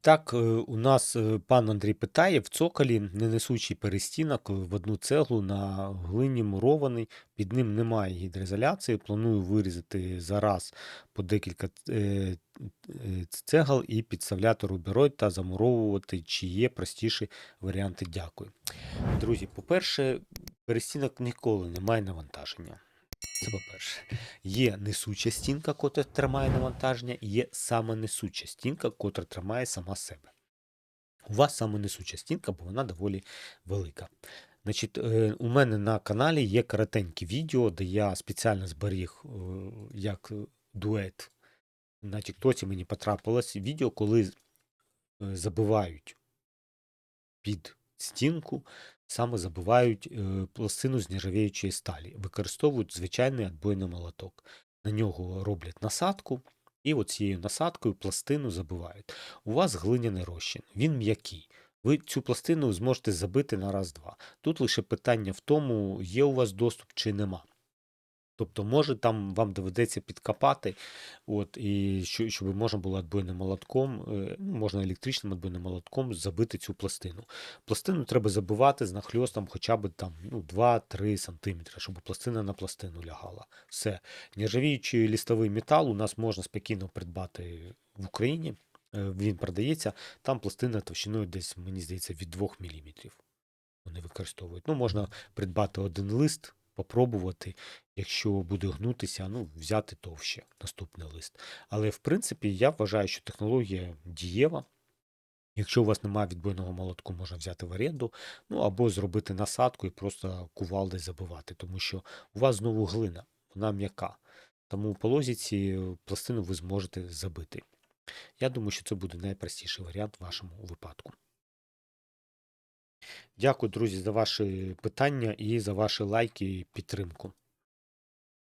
Так, е, у нас е, пан Андрій питає: в цоколі ненесучий перестінок в одну цеглу на глині мурований, під ним немає гідроізоляції. Планую вирізати зараз по декілька е, і підставляти руберой та замуровувати, чи є простіші варіанти. Дякую. Друзі, по-перше, перестінок ніколи не має навантаження. Це по-перше. Є несуча стінка, котра тримає навантаження, і є саме несуча стінка, котра тримає сама себе. У вас саме несуча стінка, бо вона доволі велика. Значить, е, у мене на каналі є коротеньке відео, де я спеціально зберіг е, як дует. На Тіктоці мені потрапилось відео, коли е, забивають під стінку, саме забивають е, пластину з нержавіючої сталі. Використовують звичайний отбойний молоток. На нього роблять насадку, і оцією насадкою пластину забивають. У вас глиняний розчин, він м'який. Ви цю пластину зможете забити на раз-два. Тут лише питання в тому, є у вас доступ чи нема. Тобто, може, там вам доведеться підкопати, от, і що, щоб можна було відбойним молотком, е, можна електричним відбойним молотком забити цю пластину. Пластину треба забивати з нахльостом хоча б там, ну, 2-3 см, щоб пластина на пластину лягала. Все. Нержавіючий лістовий метал у нас можна спокійно придбати в Україні. Е, Він продається, там пластина товщиною десь, мені здається, від 2 мм. Вони використовують. Ну, можна придбати один лист, попробувати. Якщо буде гнутися, ну, взяти товще наступний лист. Але в принципі, я вважаю, що технологія дієва. Якщо у вас немає відбойного молотку, можна взяти в оренду, ну або зробити насадку і просто кувалдою забивати, тому що у вас знову глина, вона м'яка. Тому по лозіці пластину ви зможете забити. Я думаю, що це буде найпростіший варіант в вашому випадку. Дякую, друзі, за ваші питання і за ваші лайки і підтримку.